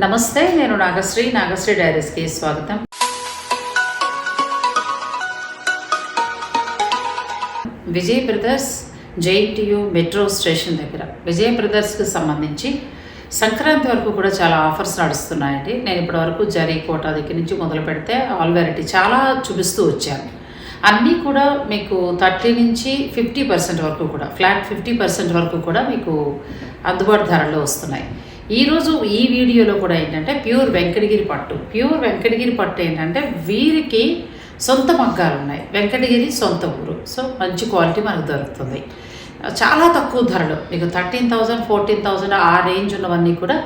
నమస్తే నేను నాగశ్రీ. నాగశ్రీ డైరీస్కి స్వాగతం. Vijay brothers JNTU metro station దగ్గర. విజయ్ బ్రదర్స్కి సంబంధించి సంక్రాంతి వరకు కూడా చాలా ఆఫర్స్ నడుస్తున్నాయండి. నేను ఇప్పటి వరకు జరీ కోట దగ్గర నుంచి మొదలు పెడితే ఆల్ వెరైటీ చాలా చూపిస్తూ వచ్చాను. అన్నీ కూడా మీకు థర్టీ నుంచి ఫిఫ్టీ పర్సెంట్ వరకు కూడా ఫ్లాట్ ఫిఫ్టీ పర్సెంట్ వరకు కూడా మీకు అందుబాటు ధరలో వస్తున్నాయి. ఈరోజు ఈ వీడియోలో కూడా ఏంటంటే ప్యూర్ వెంకటగిరి పట్టు. ప్యూర్ వెంకటగిరి పట్టు ఏంటంటే వీరికి సొంత మగ్గాలు ఉన్నాయి. వెంకటగిరి సొంత ఊరు. సో మంచి క్వాలిటీ మనకు దొరుకుతుంది. చాలా తక్కువ ధరలు. మీకు థర్టీన్ థౌజండ్ ఫోర్టీన్ థౌజండ్ ఆ రేంజ్ ఉన్నవన్నీ కూడా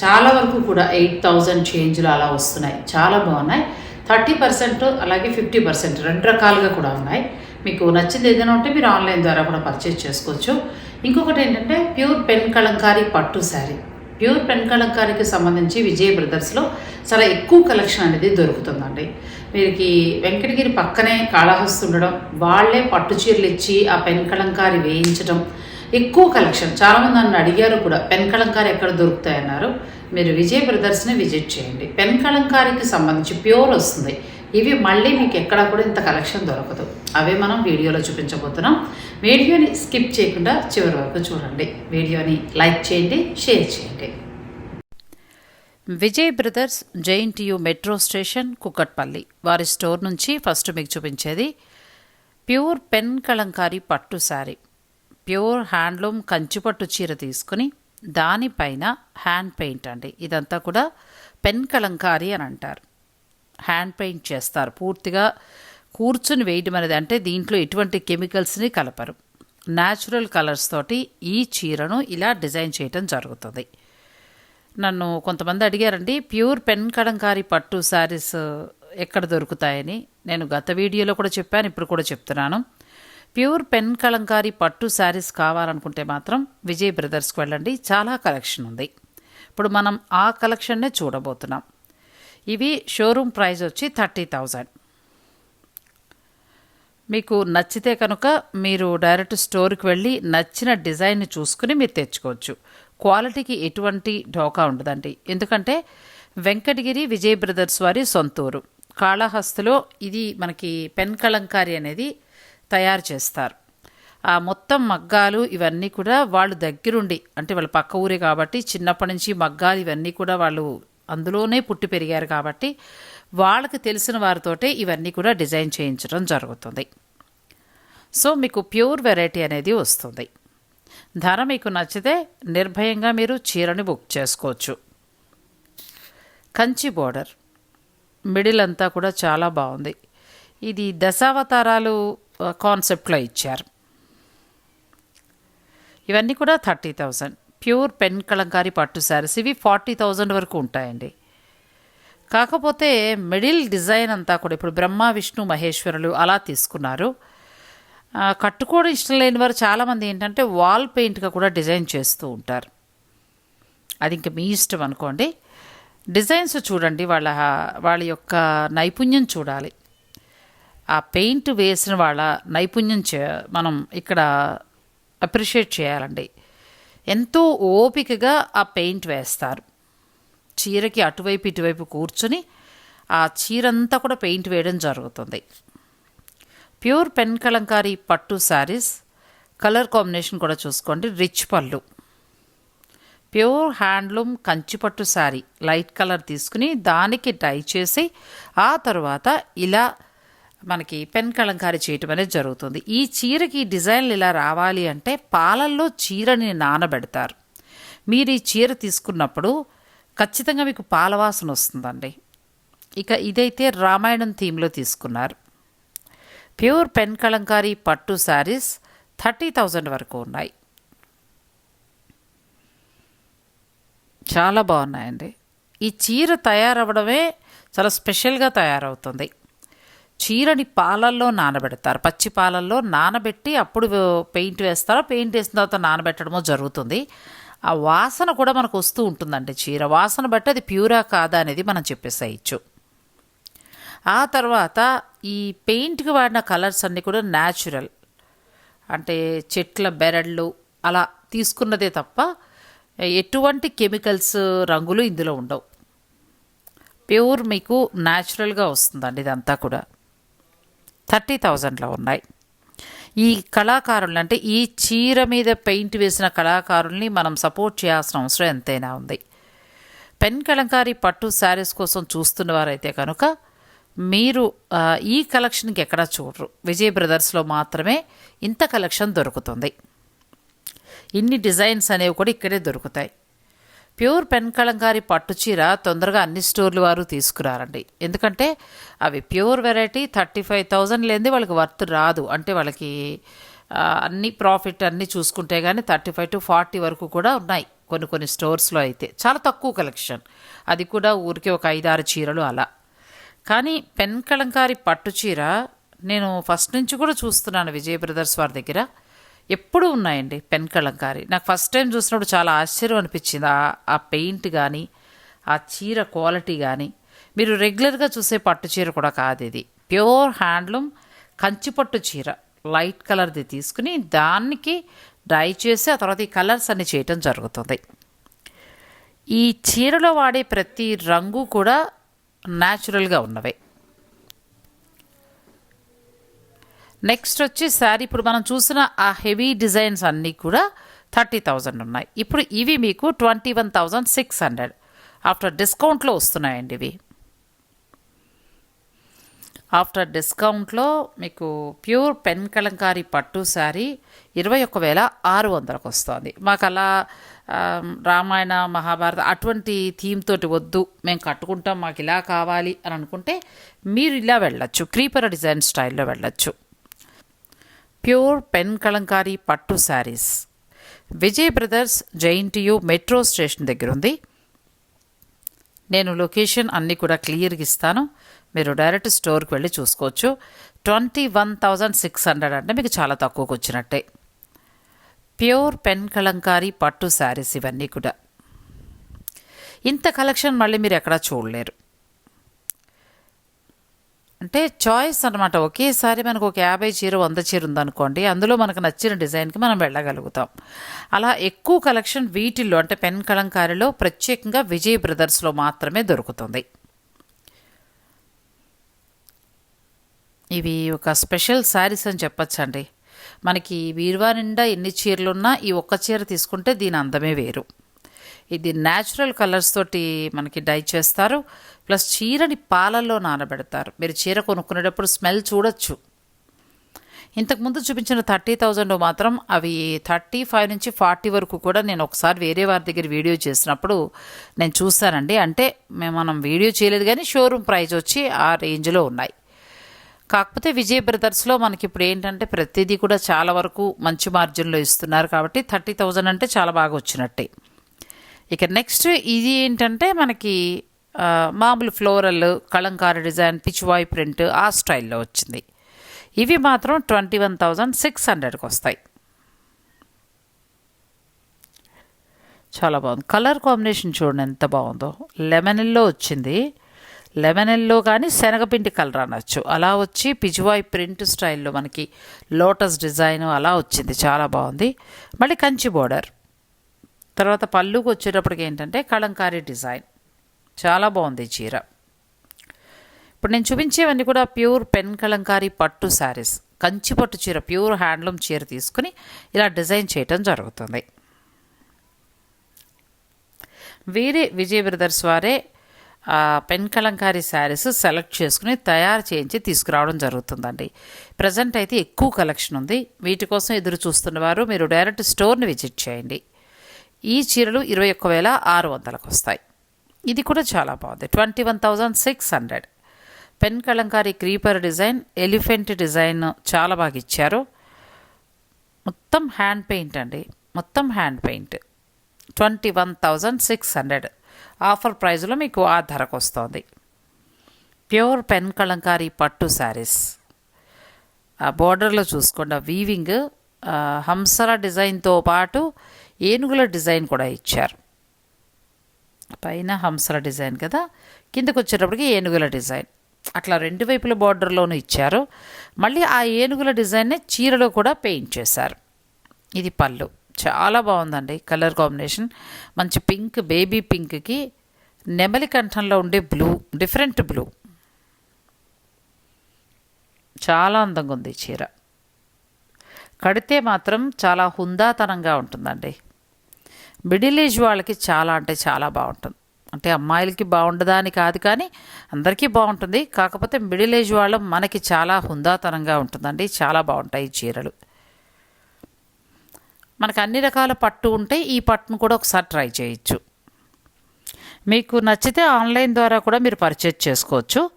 చాలా వరకు కూడా ఎయిట్ థౌజండ్ చేంజ్లు అలా వస్తున్నాయి. చాలా బాగున్నాయి. థర్టీ పర్సెంట్ అలాగే ఫిఫ్టీ పర్సెంట్ రెండు రకాలుగా కూడా ఉన్నాయి. మీకు నచ్చింది ఏదైనా ఉంటే మీరు ఆన్లైన్ ద్వారా కూడా పర్చేజ్ చేసుకోవచ్చు. ఇంకొకటి ఏంటంటే ప్యూర్ పెన్ కలంకారీ పట్టు శారీ. ప్యూర్ పెన్ కలంకారీకి సంబంధించి విజయ్ బ్రదర్స్లో చాలా ఎక్కువ కలెక్షన్ అనేది దొరుకుతుందండి. వీరికి వెంకటగిరి పక్కనే కాళహస్తి ఉండడం వాళ్ళే పట్టు చీరలు ఇచ్చి ఆ పెన్ కళంకారి వేయించడం ఎక్కువ కలెక్షన్. చాలామంది నన్ను అడిగారు కూడా పెన్ కలంకారి ఎక్కడ దొరుకుతాయన్నారు మీరు విజయ్ బ్రదర్స్ని విజిట్ చేయండి. పెన్ కలంకారికి సంబంధించి ప్యూర్ వస్తుంది. ఇవి మళ్ళీ మీకు ఎక్కడ కూడా ఇంత కలెక్షన్ దొరకదు. అవే మనం వీడియోలో చూపించబోతున్నాం. వీడియోని స్కిప్ చేయకుండా చివరి వరకు చూడండి. వీడియోని లైక్ చేయండి షేర్ చేయండి. Vijay brothers JNTU metro station Kukatpally. వారి స్టోర్ నుంచి ఫస్ట్ మీకు చూపించేది ప్యూర్ పెన్ కలంకారీ పట్టు శారీ. ప్యూర్ హ్యాండ్లూమ్ కంచిపట్టు చీర తీసుకుని దానిపైన హ్యాండ్ పెయింట్ అండి. ఇదంతా కూడా పెన్ కలంకారీ అని అంటారు. హ్యాండ్ పెయింట్ చేస్తారు. పూర్తిగా కూర్చుని వేయడం అనేది అంటే దీంట్లో ఎటువంటి కెమికల్స్ని కలపరు. న్యాచురల్ కలర్స్ తోటి ఈ చీరను ఇలా డిజైన్ చేయటం జరుగుతుంది. నన్ను కొంతమంది అడిగారండి ప్యూర్ పెన్ కడంకారీ పట్టు శారీస్ ఎక్కడ దొరుకుతాయని. నేను గత వీడియోలో కూడా చెప్పాను ఇప్పుడు కూడా చెప్తున్నాను. ప్యూర్ పెన్ కలంకారీ పట్టు శారీస్ కావాలనుకుంటే మాత్రం విజయ్ బ్రదర్స్కి వెళ్ళండి. చాలా కలెక్షన్ ఉంది. ఇప్పుడు మనం ఆ కలెక్షన్నే చూడబోతున్నాం. ఇవి షోరూమ్ ప్రైస్ వచ్చి థర్టీ థౌజండ్. మీకు నచ్చితే కనుక మీరు డైరెక్ట్ స్టోర్కి వెళ్ళి నచ్చిన డిజైన్ని చూసుకుని మీరు తెచ్చుకోవచ్చు. క్వాలిటీకి ఎటువంటి ఢోకా ఉండదండి. ఎందుకంటే వెంకటగిరి విజయ్ బ్రదర్స్ వారి సొంతూరు. కాళహస్తిలో ఇది మనకి పెన్ కలంకారి అనేది తయారు చేస్తారు. ఆ మొత్తం మగ్గాలు ఇవన్నీ కూడా వాళ్ళు దగ్గరుండి అంటే వాళ్ళ పక్క ఊరే కాబట్టి చిన్నప్పటి నుంచి మగ్గాలు ఇవన్నీ కూడా వాళ్ళు అందులోనే పుట్టి పెరిగారు కాబట్టి వాళ్ళకి తెలిసిన వారితోటే ఇవన్నీ కూడా డిజైన్ చేయించడం జరుగుతుంది. సో మీకు ప్యూర్ వెరైటీ అనేది వస్తుంది. ధర మీకు నచ్చితే నిర్భయంగా మీరు చీరని బుక్ చేసుకోవచ్చు. కంచి బోర్డర్. మిడిల్ అంతా కూడా చాలా బాగుంది. ఇది దశావతారాలు కాన్సెప్ట్లో ఇచ్చారు. ఇవన్నీ కూడా thirty thousand. Pure pen Kalamkari పట్టు శారీస్. ఇవి ఫార్టీ థౌజండ్ వరకు ఉంటాయండి. కాకపోతే మిడిల్ డిజైన్ అంతా కూడా ఇప్పుడు బ్రహ్మ విష్ణు మహేశ్వరులు అలా తీసుకున్నారు. కట్టుకోవడం ఇష్టం లేని వారు చాలామంది ఏంటంటే వాల్ పెయింట్గా కూడా డిజైన్ చేస్తూ ఉంటారు. అది ఇంకా మీ ఇష్టం అనుకోండి. డిజైన్స్ చూడండి వాళ్ళ వాళ్ళ యొక్క నైపుణ్యం చూడాలి. ఆ పెయింట్ వేసిన వాళ్ళ నైపుణ్యం చే మనం ఇక్కడ అప్రిషియేట్ చేయాలండి. ఎంతో ఓపికగా ఆ పెయింట్ వేస్తారు. చీరకి అటువైపు ఇటువైపు కూర్చుని ఆ చీరంతా కూడా పెయింట్ వేయడం జరుగుతుంది. ప్యూర్ పెన్ కలంకారీ పట్టు శారీస్ కలర్ కాంబినేషన్ కూడా చూసుకోండి. రిచ్ పళ్ళు. Pure handloom Kanchipattu sari light colour తీసుకుని దానికి డై చేసి ఆ తర్వాత ఇలా మనకి పెన్ కలంకారి చేయటం అనేది జరుగుతుంది. ఈ చీరకి డిజైన్లు ఇలా రావాలి అంటే పాలల్లో చీరని నానబెడతారు. మీరు ఈ చీర తీసుకున్నప్పుడు ఖచ్చితంగా మీకు పాలవాసన వస్తుందండి. ఇక ఇదైతే రామాయణం థీమ్లో తీసుకున్నారు. ప్యూర్ పెన్ కలంకారీ పట్టు శారీస్ థర్టీ థౌజండ్ వరకు ఉన్నాయి. చాలా బాగున్నాయండి. ఈ చీర తయారవ్వడమే చాలా స్పెషల్గా తయారవుతుంది. చీరని పాలల్లో నానబెడతారు. పచ్చి పాలల్లో నానబెట్టి అప్పుడు పెయింట్ వేస్తారో పెయింట్ వేసిన తర్వాత నానబెట్టడమో జరుగుతుంది. ఆ వాసన కూడా మనకు వస్తూ ఉంటుందండి చీర. వాసన బట్టి అది ప్యూరా కాదా అనేది మనం చెప్పేసేయచ్చు. ఆ తర్వాత ఈ పెయింట్కి వాడిన కలర్స్ అన్నీ కూడా న్యాచురల్. అంటే చెట్ల బెరళ్ళు అలా తీసుకున్నదే తప్ప ఎటువంటి కెమికల్స్ రంగులు ఇందులో ఉండవు. ప్యూర్ మీకు న్యాచురల్గా వస్తుందండి ఇదంతా కూడా. థర్టీ థౌజండ్లో ఉన్నాయి. ఈ కళాకారులు అంటే ఈ చీర మీద పెయింట్ వేసిన కళాకారుల్ని మనం సపోర్ట్ చేయాల్సిన అవసరం ఎంతైనా ఉంది. పెన్ కలంకారీ పట్టు శారీస్ కోసం చూస్తున్న వారైతే కనుక మీరు ఈ కలెక్షన్కి ఎక్కడా చూడరు. విజయ్ బ్రదర్స్లో మాత్రమే ఇంత కలెక్షన్ దొరుకుతుంది. ఇన్ని డిజైన్స్ అనేవి కూడా ఇక్కడే దొరుకుతాయి. ప్యూర్ పెన్ కలంకారీ పట్టు చీర తొందరగా అన్ని స్టోర్లు వారు తీసుకురారండి. ఎందుకంటే అవి pure variety thirty five thousand లేనిది వాళ్ళకి వర్త్ రాదు. అంటే వాళ్ళకి అన్ని ప్రాఫిట్ అన్నీ చూసుకుంటే కానీ థర్టీ ఫైవ్ టు ఫార్టీ వరకు కూడా ఉన్నాయి కొన్ని కొన్ని స్టోర్స్లో అయితే. చాలా తక్కువ కలెక్షన్. అది కూడా ఊరికి ఒక ఐదారు చీరలు అలా. కానీ పెన్ కలంకారి పట్టు చీర నేను ఫస్ట్ నుంచి కూడా చూస్తున్నాను విజయ్ బ్రదర్స్ వారి దగ్గర. ఎప్పుడూ ఉన్నాయండి పెన్ కలంకారీ నాకు ఫస్ట్ టైం చూసినప్పుడు చాలా ఆశ్చర్యం అనిపించింది. ఆ ఆ పెయింట్ కానీ ఆ చీర క్వాలిటీ కానీ మీరు రెగ్యులర్గా చూసే పట్టు చీర కూడా కాదు ఇది. ప్యూర్ హ్యాండ్లూమ్ కంచిపట్టు చీర లైట్ కలర్ది తీసుకుని దానికి డ్రై చేసి ఆ తర్వాత ఈ కలర్స్ అన్ని చేయటం జరుగుతుంది. ఈ చీరలో వాడే ప్రతి రంగు కూడా న్యాచురల్గా ఉన్నవే. నెక్స్ట్ వచ్చి శారీ ఇప్పుడు మనం చూసిన ఆ హెవీ డిజైన్స్ అన్నీ కూడా థర్టీ థౌజండ్ ఉన్నాయి. ఇప్పుడు ఇవి మీకు twenty one thousand six hundred. After డిస్కౌంట్లో వస్తున్నాయండి ఇవి. ఆఫ్టర్ డిస్కౌంట్లో మీకు ప్యూర్ పెన్ కలంకారీ పట్టు శారీ ఇరవై ఒక్క వేల ఆరు వందలకు వస్తుంది. మాకు అలా రామాయణ మహాభారత అటువంటి థీమ్ తోటి వద్దు. మేము కట్టుకుంటాం మాకు ఇలా కావాలి అని అనుకుంటే మీరు ఇలా వెళ్ళచ్చు. క్రీపర్ డిజైన్ స్టైల్లో వెళ్ళొచ్చు. ప్యూర్ పెన్ కలంకారీ పట్టు saris. Vijay brothers JNTU metro station దగ్గర ఉంది నేను లొకేషన్ అన్నీ కూడా క్లియర్గా ఇస్తాను. మీరు డైరెక్ట్ స్టోర్కి వెళ్ళి చూసుకోవచ్చు. Twenty one thousand six hundred అంటే మీకు చాలా తక్కువకు వచ్చినట్టే. ప్యూర్ పెన్ కలంకారీ పట్టు శారీస్ ఇవన్నీ కూడా. ఇంత కలెక్షన్ మళ్ళీ మీరు ఎక్కడా చూడలేరు. అంటే చాయిస్ అనమాట ఒకేసారి మనకు ఒక యాభై చీర వంద చీర ఉందనుకోండి అందులో మనకు నచ్చిన డిజైన్కి మనం వెళ్ళగలుగుతాం. అలా ఎక్కువ కలెక్షన్ వీటిల్లో అంటే పెన్ కలంకారీలో ప్రత్యేకంగా విజయ్ బ్రదర్స్లో మాత్రమే దొరుకుతుంది. ఇవి ఒక స్పెషల్ శారీస్ అని చెప్పచ్చండి. మనకి బీరువా నిండా ఎన్ని చీరలున్నా ఈ ఒక్క చీర తీసుకుంటే దీని అందమే వేరు. ఇది న్యాచురల్ కలర్స్ తోటి మనకి డై చేస్తారు. ప్లస్ చీరని పాలల్లో నానబెడతారు. మీరు చీర కొనుక్కునేటప్పుడు స్మెల్ చూడొచ్చు. ఇంతకుముందు చూపించిన థర్టీ థౌజండ్ మాత్రం అవి థర్టీ ఫైవ్ నుంచి ఫార్టీ వరకు కూడా నేను ఒకసారి వేరే వారి దగ్గర వీడియో చేసినప్పుడు నేను చూస్తానండి అంటే మేము మనం వీడియో చేయలేదు కానీ షోరూమ్ ప్రైస్ వచ్చి ఆ రేంజ్లో ఉన్నాయి. కాకపోతే విజయ్ బ్రదర్స్లో మనకి ఇప్పుడు ఏంటంటే ప్రతిదీ కూడా చాలా వరకు మంచి మార్జిన్లో ఇస్తున్నారు కాబట్టి థర్టీ థౌజండ్ అంటే చాలా బాగా వచ్చినట్టే. ఇక నెక్స్ట్ ఇది ఏంటంటే మనకి మామూలు floral Kalamkari design Pichwai print ఆ స్టైల్లో వచ్చింది. ఇవి మాత్రం ట్వంటీ వన్ థౌజండ్ సిక్స్ హండ్రెడ్కి వస్తాయి. చాలా బాగుంది. కలర్ కాంబినేషన్ చూడండి ఎంత బాగుందో. లెమన్ ఎల్లో వచ్చింది. లెమన్ ఎల్లో కానీ శనగపిండి కలర్ అనొచ్చు. అలా వచ్చి పిజువాయి ప్రింట్ స్టైల్లో మనకి లోటస్ డిజైన్ అలా వచ్చింది. చాలా బాగుంది. మళ్ళీ కంచి బోర్డర్. తర్వాత పళ్ళుకి వచ్చేటప్పటికి ఏంటంటే కళంకారీ డిజైన్. చాలా బాగుంది చీర. ఇప్పుడు నేను చూపించేవన్నీ కూడా ప్యూర్ పెన్ కలంకారీ పట్టు శారీస్. కంచి పట్టు చీర ప్యూర్ హ్యాండ్లూమ్ చీర తీసుకుని ఇలా డిజైన్ చేయటం జరుగుతుంది. వేరే విజయ బ్రదర్స్ వారే పెన్ కలంకారీ శారీస్ సెలెక్ట్ చేసుకుని తయారు చేయించి తీసుకురావడం జరుగుతుందండి. ప్రజెంట్ అయితే ఎక్కువ కలెక్షన్ ఉంది. వీటి కోసం ఎదురు చూస్తున్నవారు మీరు డైరెక్ట్ స్టోర్ని విజిట్ చేయండి. ఈ చీరలు ఇరవై ఒక్క వేల ఆరు వందలకు వస్తాయి. ఇది కూడా చాలా బాగుంది. Twenty one thousand six hundred. Pen Kalamkari creeper design elephant design చాలా బాగా ఇచ్చారు. మొత్తం హ్యాండ్ పెయింట్ అండి. మొత్తం hand paint. Twenty one thousand six hundred. Offer ప్రైస్లో మీకు ఆ ధరకు వస్తుంది. ప్యూర్ పెన్ కలంకారీ పట్టు శారీస్. ఆ బోర్డర్లో చూసుకోండి. ఆ వీవింగ్ హంసల డిజైన్తో పాటు ఏనుగుల డిజైన్ కూడా ఇచ్చారు. పైన హంసల డిజైన్ కదా కిందకు వచ్చేటప్పటికి ఏనుగుల డిజైన్. అట్లా రెండు వైపుల బార్డర్లోనూ ఇచ్చారు. మళ్ళీ ఆ ఏనుగుల డిజైన్నే చీరలో కూడా పెయింట్ చేశారు. ఇది పళ్ళు. చాలా బాగుందండి కలర్ కాంబినేషన్. మంచి పింక్ బేబీ పింక్కి నెమలి కంఠంలో ఉండే బ్లూ డిఫరెంట్ బ్లూ. చాలా అందంగా ఉంది చీర. కడితే మాత్రం చాలా హుందాతనంగా ఉంటుందండి. మిడిల్ ఏజ్ వాళ్ళకి చాలా అంటే చాలా బాగుంటుంది. అంటే అమ్మాయిలకి బాగుండదా అని కాదు కానీ అందరికీ బాగుంటుంది. కాకపోతే మిడిల్ ఏజ్ వాళ్ళం మనకి చాలా హుందాతనంగా ఉంటుందండి. చాలా బాగుంటాయి చీరలు. మనకు అన్ని రకాల పట్టు ఉంటే ఈ పట్టును కూడా ఒకసారి ట్రై చేయొచ్చు. మీకు నచ్చితే ఆన్లైన్ ద్వారా కూడా మీరు పర్చేజ్ చేసుకోవచ్చు.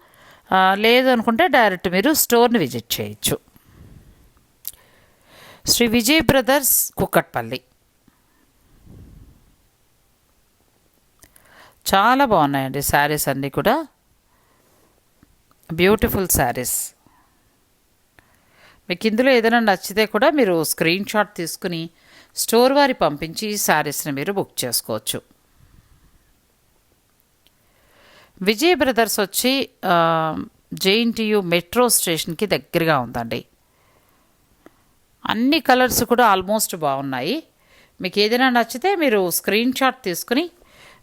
లేదు అనుకుంటే డైరెక్ట్ మీరు స్టోర్ని విజిట్ చేయొచ్చు. శ్రీ విజయ్ బ్రదర్స్ కుక్కట్పల్లి. చాలా బాగున్నాయండి శారీస్ అన్నీ కూడా. బ్యూటిఫుల్ శారీస్. మీకు ఇందులో ఏదైనా నచ్చితే కూడా మీరు స్క్రీన్ షాట్ తీసుకుని స్టోర్ వారి పంపించి ఈ శారీస్ని మీరు బుక్ చేసుకోవచ్చు. విజయ్ బ్రదర్స్ వచ్చి జేఎన్టీయు మెట్రో స్టేషన్కి దగ్గరగా ఉందండి. అన్ని కలర్స్ కూడా ఆల్మోస్ట్ బాగున్నాయి. మీకు ఏదైనా నచ్చితే మీరు స్క్రీన్ షాట్ తీసుకుని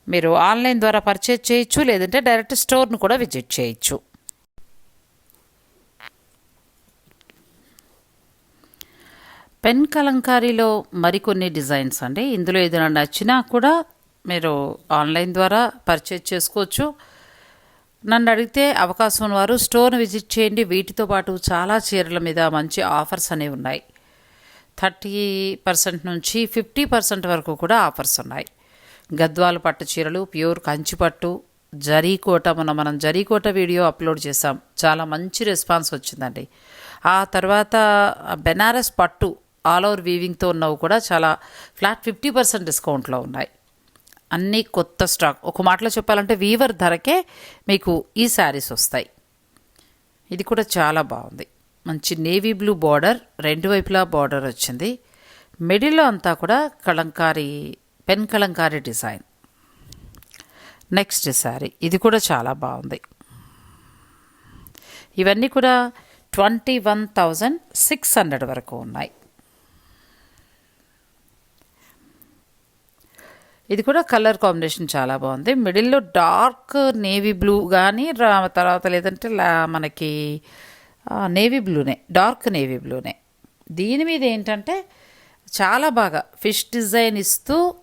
మీరు ఆన్లైన్ ద్వారా పర్చేజ్ చేయొచ్చు లేదంటే డైరెక్ట్ స్టోర్ను కూడా విజిట్ చేయొచ్చు. పెన్ కలంకారీలో మరికొన్ని డిజైన్స్ అండి. ఇందులో ఏదైనా నచ్చినా కూడా మీరు ఆన్లైన్ ద్వారా పర్చేజ్ చేసుకోవచ్చు. నన్ను అడిగితే అవకాశం ఉన్నవారు స్టోర్ను విజిట్ చేయండి. వీటితో పాటు చాలా చీరల మీద మంచి ఆఫర్స్ అనేవి ఉన్నాయి. థర్టీ పర్సెంట్ నుంచి ఫిఫ్టీ పర్సెంట్ వరకు కూడా ఆఫర్స్ ఉన్నాయి. గద్వాల పట్టు చీరలు ప్యూర్ కంచిపట్టు జరీకోట మొన్న మనం జరీకోట వీడియో అప్లోడ్ చేసాం చాలా మంచి రెస్పాన్స్ వచ్చిందండి. ఆ తర్వాత బెనారస్ పట్టు ఆల్ ఓవర్ వీవింగ్తో ఉన్నవి కూడా చాలా ఫ్లాట్ ఫిఫ్టీ పర్సెంట్ డిస్కౌంట్లో ఉన్నాయి. అన్నీ కొత్త స్టాక్. ఒక మాటలో చెప్పాలంటే వీవర్ ధరకే మీకు ఈ శారీస్ వస్తాయి. ఇది కూడా చాలా బాగుంది. మంచి నేవీ బ్లూ బార్డర్ రెండు వైపులా బార్డర్ వచ్చింది. మిడిల్లో అంతా కూడా Kalamkari pen Kalamkari design. Next sari ఇది కూడా చాలా బాగుంది. ఇవన్నీ కూడా twenty one thousand six hundred వరకు ఉన్నాయి. ఇది కూడా కలర్ కాంబినేషన్ చాలా బాగుంది. మిడిల్లో డార్క్ నేవీ బ్లూ కానీ రా తర్వాత లేదంటే లా- మనకి నేవీ బ్లూనే డార్క్ నేవీ బ్లూనే. దీని మీద ఏంటంటే చాలా బాగా ఫిష్ డిజైన్ ఇస్తూ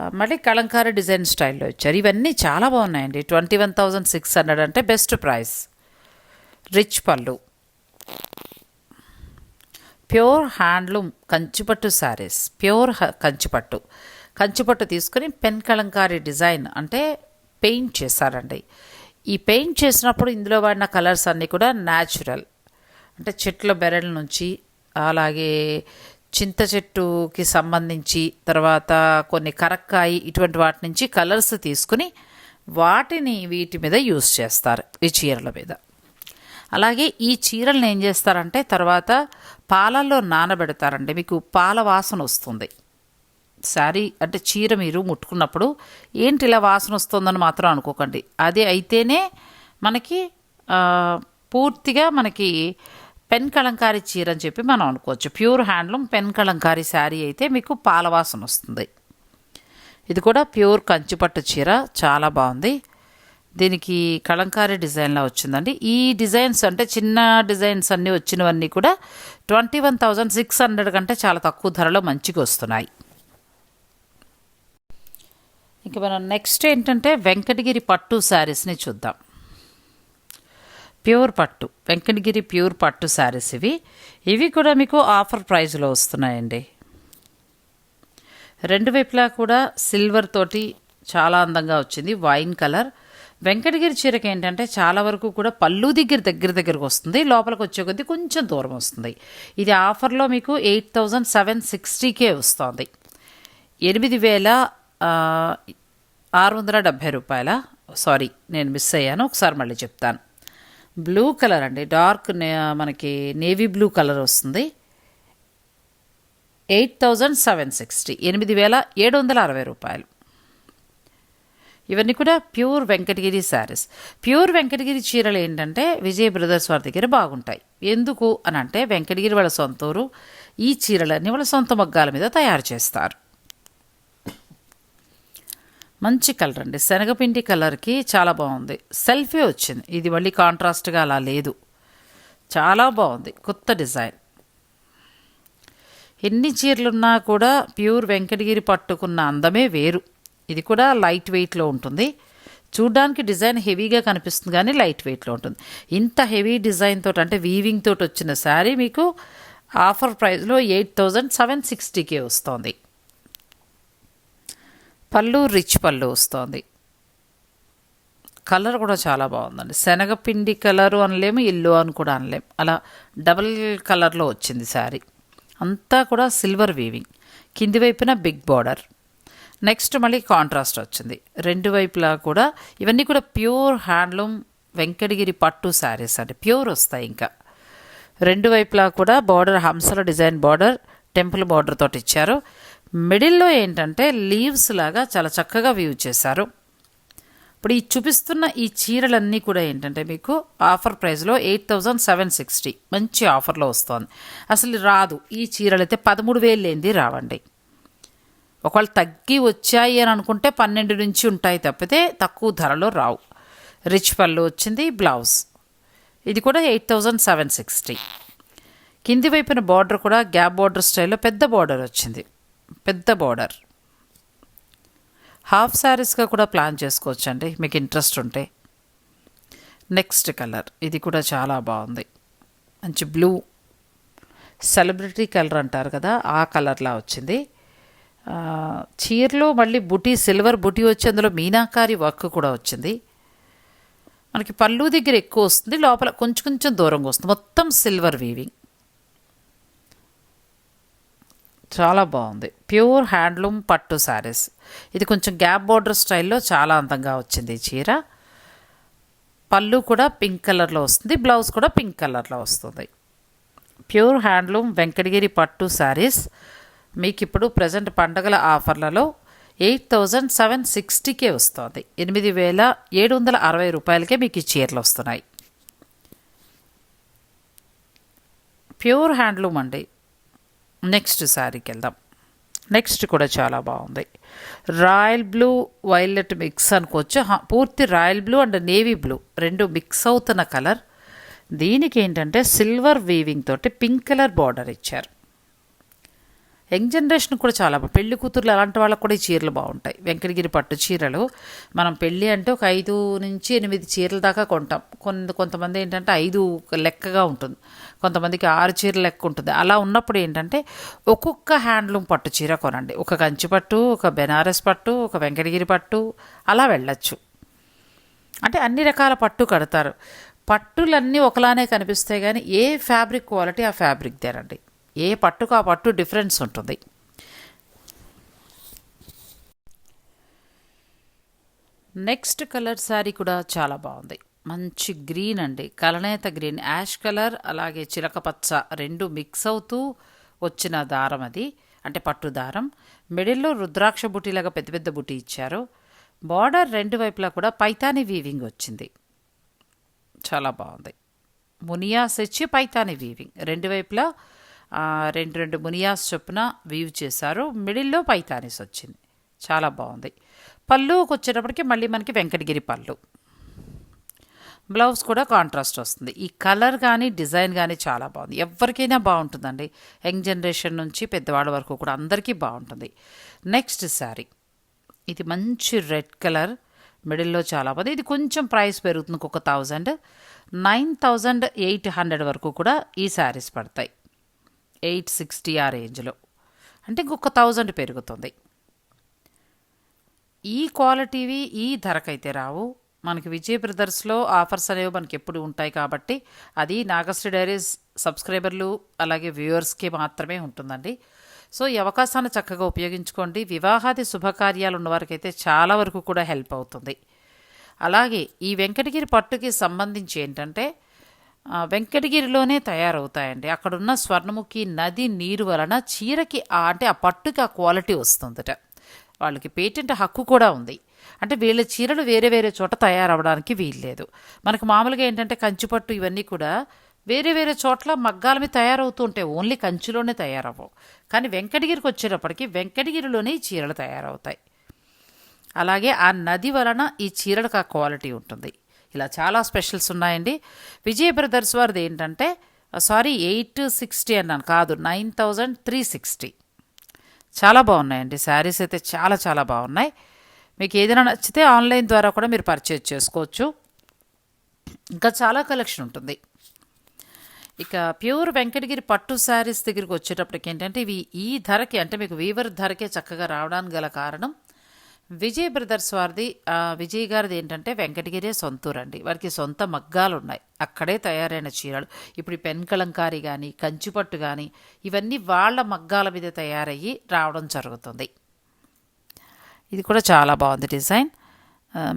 మళ్ళీ కలంకారీ డిజైన్ స్టైల్లో ఇచ్చారు. ఇవన్నీ చాలా బాగున్నాయండి. Twenty one thousand six hundred అంటే బెస్ట్ ప్రైస్. రిచ్ పళ్ళు. Pure handloom Kanchipattu saris. Pure హ- కంచిపట్టు. కంచిపట్టు తీసుకుని పెన్ కలంకారీ డిజైన్ అంటే పెయింట్ చేశారండి. ఈ పెయింట్ చేసినప్పుడు ఇందులో వాడిన కలర్స్ అన్నీ కూడా న్యాచురల్. అంటే చెట్ల బెరల నుంచి అలాగే చింత చెట్టుకి సంబంధించి తర్వాత కొన్ని కరక్కాయి ఇటువంటి వాటి నుంచి కలర్స్ తీసుకుని వాటిని వీటి మీద యూస్ చేస్తారు ఈ చీరల మీద. అలాగే ఈ చీరలను ఏం చేస్తారంటే తర్వాత పాలల్లో నానబెడతారండి. మీకు పాల వాసన వస్తుంది. శారీ అంటే చీర మీరు ముట్టుకున్నప్పుడు ఏంటి ఇలా వాసన వస్తుందని మాత్రం అనుకోకండి. అది అయితేనే మనకి పూర్తిగా మనకి పెన్ కలంకారీ చీర అని చెప్పి మనం అనుకోవచ్చు. Pure handloom pen Kalamkari sari అయితే మీకు పాలవాసన వస్తుంది. ఇది కూడా ప్యూర్ కంచిపట్టు చీర చాలా బాగుంది. దీనికి కలంకారీ డిజైన్లా వచ్చిందండి. ఈ డిజైన్స్ అంటే చిన్న డిజైన్స్ అన్నీ వచ్చినవన్నీ కూడా twenty one thousand six hundred కంటే చాలా తక్కువ ధరలో మంచిగా వస్తున్నాయి. ఇంక మనం నెక్స్ట్ ఏంటంటే వెంకటగిరి పట్టు శారీస్ని చూద్దాం. ప్యూర్ పట్టు వెంకటగిరి ప్యూర్ పట్టు శారీస్ ఇవి. ఇవి కూడా మీకు ఆఫర్ ప్రైస్లో వస్తున్నాయండి. రెండు వైపులా కూడా సిల్వర్ తోటి చాలా అందంగా వచ్చింది వైన్ కలర్. వెంకటగిరి చీరకి ఏంటంటే చాలా వరకు కూడా పళ్ళు దగ్గర దగ్గర దగ్గరకు వస్తుంది లోపలికి వచ్చే కొద్దీ కొంచెం దూరం వస్తుంది. ఇది ఆఫర్లో మీకు ఎయిట్ థౌజండ్ సెవెన్ సిక్స్టీకే వస్తుంది. ఎనిమిది వేల ఆరు వందల డెబ్భై రూపాయల సారీ నేను మిస్ అయ్యాను ఒకసారి మళ్ళీ చెప్తాను. బ్లూ కలర్ అండి. డార్క్ నే- మనకి నేవీ బ్లూ కలర్ వస్తుంది. Eight thousand seven sixty. ఎనిమిది వేల ఏడు వందల అరవై రూపాయలు. ఇవన్నీ కూడా pure Venkatagiri saris. Pure Venkatagiri చీరలు ఏంటంటే విజయ బ్రదర్స్ వారి దగ్గర బాగుంటాయి. ఎందుకు అని అంటే వెంకటగిరి వాళ్ళ సొంతూరు ఈ చీరలన్నీ వాళ్ళ సొంత మగ్గాల మీద తయారు చేస్తారు. మంచి కలర్ అండి. శనగపిండి కలర్కి చాలా బాగుంది. సెల్ఫీ వచ్చింది. ఇది మళ్ళీ కాంట్రాస్ట్గా అలా లేదు. చాలా బాగుంది. కొత్త డిజైన్. ఎన్ని చీరలున్నా కూడా ప్యూర్ వెంకటగిరి పట్టుకున్న అందమే వేరు. ఇది కూడా లైట్ వెయిట్లో ఉంటుంది. చూడ్డానికి డిజైన్ హెవీగా కనిపిస్తుంది కానీ లైట్ వెయిట్లో ఉంటుంది. ఇంత హెవీ డిజైన్ తోటి అంటే వీవింగ్ తోటి వచ్చిన శారీ మీకు ఆఫర్ ప్రైస్లో ఎయిట్ థౌజండ్ సెవెన్ సిక్స్టీకే వస్తుంది. పళ్ళు రిచ్ పళ్ళు వస్తుంది. కలర్ కూడా చాలా బాగుందండి. శనగపిండి కలరు అనలేము ఎల్లో అని కూడా అనలేము. అలా డబల్ కలర్లో వచ్చింది శారీ. అంతా కూడా సిల్వర్ వీవింగ్. కింది వైపున బిగ్ బార్డర్. నెక్స్ట్ మళ్ళీ కాంట్రాస్ట్ వచ్చింది. రెండు వైపులా కూడా ఇవన్నీ కూడా ప్యూర్ హ్యాండ్లూమ్ వెంకటగిరి పట్టు శారీస్ అండి. ప్యూర్ వస్తాయి ఇంకా. రెండు వైపులా కూడా బార్డర్ హంసల డిజైన్ బార్డర్ టెంపుల్ బార్డర్ తోటి ఇచ్చారు. మిడిల్లో ఏంటంటే లీవ్స్ లాగా చాలా చక్కగా వ్యూ చేశారు. ఇప్పుడు ఈ చూపిస్తున్న ఈ చీరలన్నీ కూడా ఏంటంటే మీకు ఆఫర్ ప్రైస్లో ఎయిట్ థౌజండ్ సెవెన్ సిక్స్టీ. మంచి ఆఫర్లో వస్తుంది. అసలు రాదు. ఈ చీరలు అయితే పదమూడు వేలు లేనిది రావండి. ఒకవేళ తగ్గి వచ్చాయి అని అనుకుంటే పన్నెండు నుంచి ఉంటాయి తప్పితే తక్కువ ధరలో రావు. రిచ్ పళ్ళు వచ్చింది బ్లౌజ్. ఇది కూడా ఎయిట్ థౌజండ్ సెవెన్ సిక్స్టీ. కింది వైపున బార్డర్ కూడా గ్యాప్ బార్డర్ స్టైల్లో పెద్ద బార్డర్ వచ్చింది. పెద్ద బార్డర్ హాఫ్ శారీస్గా కూడా ప్లాన్ చేసుకోవచ్చండి. మీకు ఇంట్రెస్ట్ ఉంటే. నెక్స్ట్ కలర్ ఇది కూడా చాలా బాగుంది. మంచి బ్లూ సెలబ్రిటీ కలర్ అంటారు కదా ఆ కలర్లా వచ్చింది. చీరలో మళ్ళీ బుటీ సిల్వర్ బుటీ వచ్చి అందులో మీనాకారి వర్క్ కూడా వచ్చింది. మనకి పళ్ళు దగ్గర ఎక్కువ వస్తుంది లోపల కొంచెం కొంచెం దూరంగా వస్తుంది. మొత్తం సిల్వర్ వీవింగ్ చాలా బాగుంది. ప్యూర్ హ్యాండ్లూమ్ పట్టు శారీస్. ఇది కొంచెం గ్యాప్ బార్డర్ స్టైల్లో చాలా అందంగా వచ్చింది ఈ చీర. పళ్ళు కూడా పింక్ కలర్లో వస్తుంది. బ్లౌజ్ కూడా పింక్ కలర్లో వస్తుంది. ప్యూర్ హ్యాండ్లూమ్ వెంకటగిరి పట్టు శారీస్. మీకు ఇప్పుడు ప్రజెంట్ పండగల ఆఫర్లలో ఎయిట్ థౌజండ్ సెవెన్ సిక్స్టీకే వస్తుంది. ఎనిమిది వేల ఏడు వందల అరవై రూపాయలకే మీకు ఈ చీరలు వస్తున్నాయి. ప్యూర్ హ్యాండ్లూమ్ అండి. నెక్స్ట్ శారీకి వెళ్దాం. నెక్స్ట్ కూడా చాలా బాగుంది. రాయల్ బ్లూ వైలెట్ మిక్స్ అనుకోవచ్చు. పూర్తి royal blue and navy blue రెండు మిక్స్ అవుతున్న కలర్. దీనికి ఏంటంటే సిల్వర్ వీవింగ్ తోటి పింక్ కలర్ బార్డర్ ఇచ్చారు. యంగ్ జనరేషన్ కూడా చాలా పెళ్ళి కూతుర్లు అలాంటి వాళ్ళకి కూడా ఈ చీరలు బాగుంటాయి. వెంకటగిరి పట్టు చీరలు. మనం పెళ్ళి అంటే ఒక ఐదు నుంచి ఎనిమిది చీరల దాకా కొంటాం. కొంత కొంతమంది ఏంటంటే ఐదు లెక్కగా ఉంటుంది. కొంతమందికి ఆరు చీరల లెక్క ఉంటుంది. అలా ఉన్నప్పుడు ఏంటంటే ఒక్కొక్క హ్యాండ్లూమ్ పట్టు చీర కొనండి. ఒక కంచి పట్టు ఒక బెనారస్ పట్టు ఒక వెంకటగిరి పట్టు అలా వెళ్ళచ్చు. అంటే అన్ని రకాల పట్టు కడతారు. పట్టులన్నీ ఒకలానే కనిపిస్తాయి కానీ ఏ ఫ్యాబ్రిక్ క్వాలిటీ ఆ ఫ్యాబ్రిక్ దేనండి ఏ పట్టుకు ఆ పట్టు డిఫరెన్స్ ఉంటుంది. నెక్స్ట్ కలర్ శారీ కూడా చాలా బాగుంది. మంచి గ్రీన్ అండి. కలనేత గ్రీన్. యాష్ కలర్ అలాగే చిలకపచ్చ రెండు మిక్స్ అవుతూ వచ్చిన దారం అది. అంటే పట్టు దారం. మిడిల్లో రుద్రాక్ష బుటీలాగా పెద్ద పెద్ద బుటీ ఇచ్చారు. బార్డర్ రెండు వైపులా కూడా పైతాని వీవింగ్ వచ్చింది. చాలా బాగుంది. మునియాస్ ఇచ్చి పైతాని వీవింగ్. రెండు వైపులా రెండు రెండు మునియాస్ చొప్పున వీవ్ చేశారు. మిడిల్లో పైతానీస్ వచ్చింది. చాలా బాగుంది. పళ్ళుకి వచ్చేటప్పటికి మళ్ళీ మనకి వెంకటగిరి పళ్ళు. బ్లౌజ్ కూడా కాంట్రాస్ట్ వస్తుంది. ఈ కలర్ కానీ డిజైన్ కానీ చాలా బాగుంది. ఎవరికైనా బాగుంటుందండి. యంగ్ జనరేషన్ నుంచి పెద్దవాళ్ళ వరకు కూడా అందరికీ బాగుంటుంది. Next sari. ఇది మంచి రెడ్ కలర్. మిడిల్లో చాలా బాగుంది. ఇది కొంచెం ప్రైస్ పెరుగుతుంది. ఒక thousand nine thousand eight hundred వరకు కూడా ఈ శారీస్ పడతాయి. ఎయిట్ సిక్స్టీ ఆ రేంజ్లో. అంటే ఇంకొక థౌజండ్ పెరుగుతుంది. ఈ క్వాలిటీవి ఈ ధరకైతే రావు. మనకి విజయ్ బ్రదర్స్లో ఆఫర్స్ అనేవి మనకి ఎప్పుడు ఉంటాయి కాబట్టి అది నాగశ్రీ డైరీస్ సబ్స్క్రైబర్లు అలాగే వ్యూవర్స్కి మాత్రమే ఉంటుందండి. సో ఈ అవకాశాన్ని చక్కగా ఉపయోగించుకోండి. వివాహాది శుభకార్యాలు ఉన్నవారికైతే చాలా వరకు కూడా హెల్ప్ అవుతుంది. అలాగే ఈ వెంకటగిరి పట్టుకి సంబంధించి ఏంటంటే వెంకటగిరిలోనే తయారవుతాయండి. అక్కడున్న స్వర్ణముఖి నది నీరు వలన చీరకి అంటే ఆ పట్టుకి ఆ క్వాలిటీ వస్తుందట. వాళ్ళకి పేటెంట్ హక్కు కూడా ఉంది. అంటే వీళ్ళ చీరలు వేరే వేరే చోట తయారవడానికి వీల్లేదు. మనకు మామూలుగా ఏంటంటే కంచిపట్టు ఇవన్నీ కూడా వేరే వేరే చోట్ల మగ్గాల మీద తయారవుతూ ఉంటాయి ఓన్లీ కంచిలోనే తయారవ్వవు. కానీ వెంకటగిరికి వచ్చేటప్పటికి వెంకటగిరిలోనే ఈ చీరలు తయారవుతాయి. అలాగే ఆ నది వలన ఈ చీరలకు ఆ క్వాలిటీ ఉంటుంది. ఇలా చాలా స్పెషల్స్ ఉన్నాయండి. విజయ బ్రదర్స్ వారిది ఏంటంటే సారీ ఎయిట్ సిక్స్టీ అన్నాను కాదు నైన్ థౌజండ్ త్రీ సిక్స్టీ చాలా బాగున్నాయండి శారీస్ అయితే చాలా చాలా బాగున్నాయి. మీకు ఏదైనా నచ్చితే ఆన్లైన్ ద్వారా కూడా మీరు పర్చేజ్ చేసుకోవచ్చు. ఇంకా చాలా కలెక్షన్ ఉంటుంది. ఇక ప్యూర్ వెంకటగిరి పట్టు శారీస్ దగ్గరికి వచ్చేటప్పటికి ఏంటంటే ఇవి ఈ ధరకి అంటే మీకు వీవర్ ధరకే చక్కగా రావడానికి గల కారణం విజయ్ బ్రదర్స్ వారిది విజయ్ గారిది ఏంటంటే వెంకటగిరే సొంతూరు అండి వారికి సొంత మగ్గాలు ఉన్నాయి అక్కడే తయారైన చీరలు. ఇప్పుడు పెన్ కలంకారీ కానీ కంచిపట్టు కానీ ఇవన్నీ వాళ్ళ మగ్గాల మీద తయారయ్యి రావడం జరుగుతుంది. ఇది కూడా చాలా బాగుంది డిజైన్.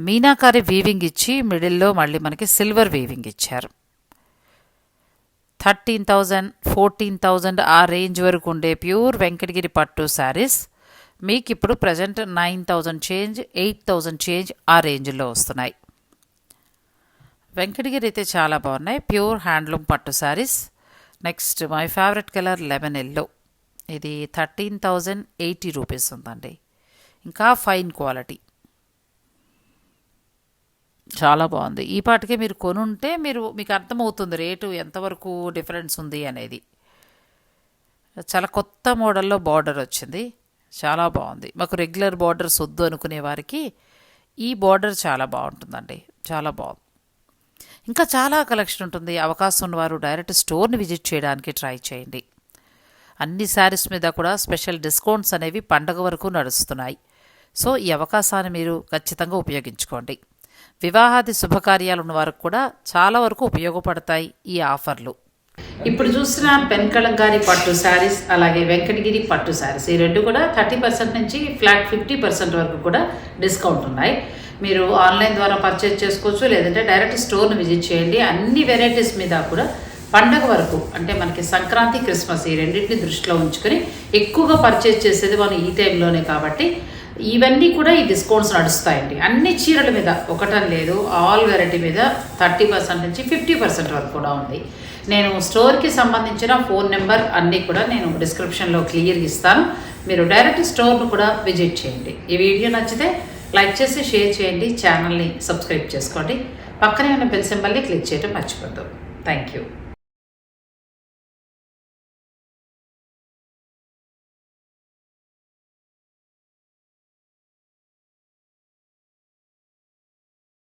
మీనాకారి వీవింగ్ ఇచ్చి మిడిల్లో మళ్ళీ మనకి సిల్వర్ వీవింగ్ ఇచ్చారు. థర్టీన్ థౌజండ్ ఫోర్టీన్ థౌజండ్ ఆ రేంజ్ వరకు ఉండే ప్యూర్ వెంకటగిరి పట్టు శారీస్. మీకు ఇప్పుడు present nine thousand change eight thousand change ఆ రేంజ్లో వస్తున్నాయి. వెంకటగిరి అయితే చాలా బాగున్నాయి. ప్యూర్ హ్యాండ్లూమ్ పట్టు saris. Next my favourite colour lemon yellow. ఇది థర్టీన్ థౌజండ్ ఎయిటీ రూపీస్ ఉందండి. ఇంకా ఫైన్ క్వాలిటీ. చాలా బాగుంది. ఈ పాటికే మీరు కొనుంటే మీరు మీకు అర్థమవుతుంది రేటు ఎంతవరకు డిఫరెన్స్ ఉంది అనేది. చాలా కొత్త మోడల్లో బార్డర్ వచ్చింది. చాలా బాగుంది. మాకు రెగ్యులర్ బార్డర్స్ వద్దు అనుకునే వారికి ఈ బార్డర్ చాలా బాగుంటుందండి. చాలా బాగుంది. ఇంకా చాలా కలెక్షన్ ఉంటుంది. అవకాశం ఉన్నవారు డైరెక్ట్ స్టోర్ని విజిట్ చేయడానికి ట్రై చేయండి. అన్ని శారీస్ మీద కూడా స్పెషల్ డిస్కౌంట్స్ అనేవి పండగ వరకు నడుస్తున్నాయి. సో ఈ అవకాశాన్ని మీరు ఖచ్చితంగా ఉపయోగించుకోండి. వివాహాది శుభకార్యాలు ఉన్న వారికి కూడా చాలా వరకు ఉపయోగపడతాయి ఈ ఆఫర్లు. ఇప్పుడు చూసిన పెన్ కలంకారీ పట్టు శారీస్ అలాగే వెంకటగిరి పట్టు శారీస్. ఈ రెండు కూడా థర్టీ పర్సెంట్ నుంచి ఫ్లాట్ ఫిఫ్టీ పర్సెంట్ వరకు కూడా డిస్కౌంట్ ఉన్నాయి. మీరు ఆన్లైన్ ద్వారా పర్చేజ్ చేసుకోవచ్చు లేదంటే డైరెక్ట్ స్టోర్ని విజిట్ చేయండి. అన్ని వెరైటీస్ మీద కూడా పండగ వరకు అంటే మనకి సంక్రాంతి క్రిస్మస్ ఈ రెండింటిని దృష్టిలో ఉంచుకొని ఎక్కువగా పర్చేజ్ చేసేది మనం ఈ టైంలోనే కాబట్టి ఇవన్నీ కూడా ఈ డిస్కౌంట్స్ నడుస్తాయండి. అన్ని చీరల మీద ఒకటని లేదు ఆల్ వెరైటీ మీద థర్టీ పర్సెంట్ నుంచి ఫిఫ్టీ పర్సెంట్ వరకు కూడా ఉంది. నేను స్టోర్కి సంబంధించిన ఫోన్ నెంబర్ అన్నీ కూడా నేను డిస్క్రిప్షన్లో క్లియర్గా ఇస్తాను. మీరు డైరెక్ట్ స్టోర్ను కూడా విజిట్ చేయండి. ఈ వీడియో నచ్చితే లైక్ చేసి షేర్ చేయండి ఛానల్ని సబ్స్క్రైబ్ చేసుకోండి. పక్కనే ఉన్న బెల్ సింబల్ని క్లిక్ చేయడం మర్చిపోద్దు. Thank you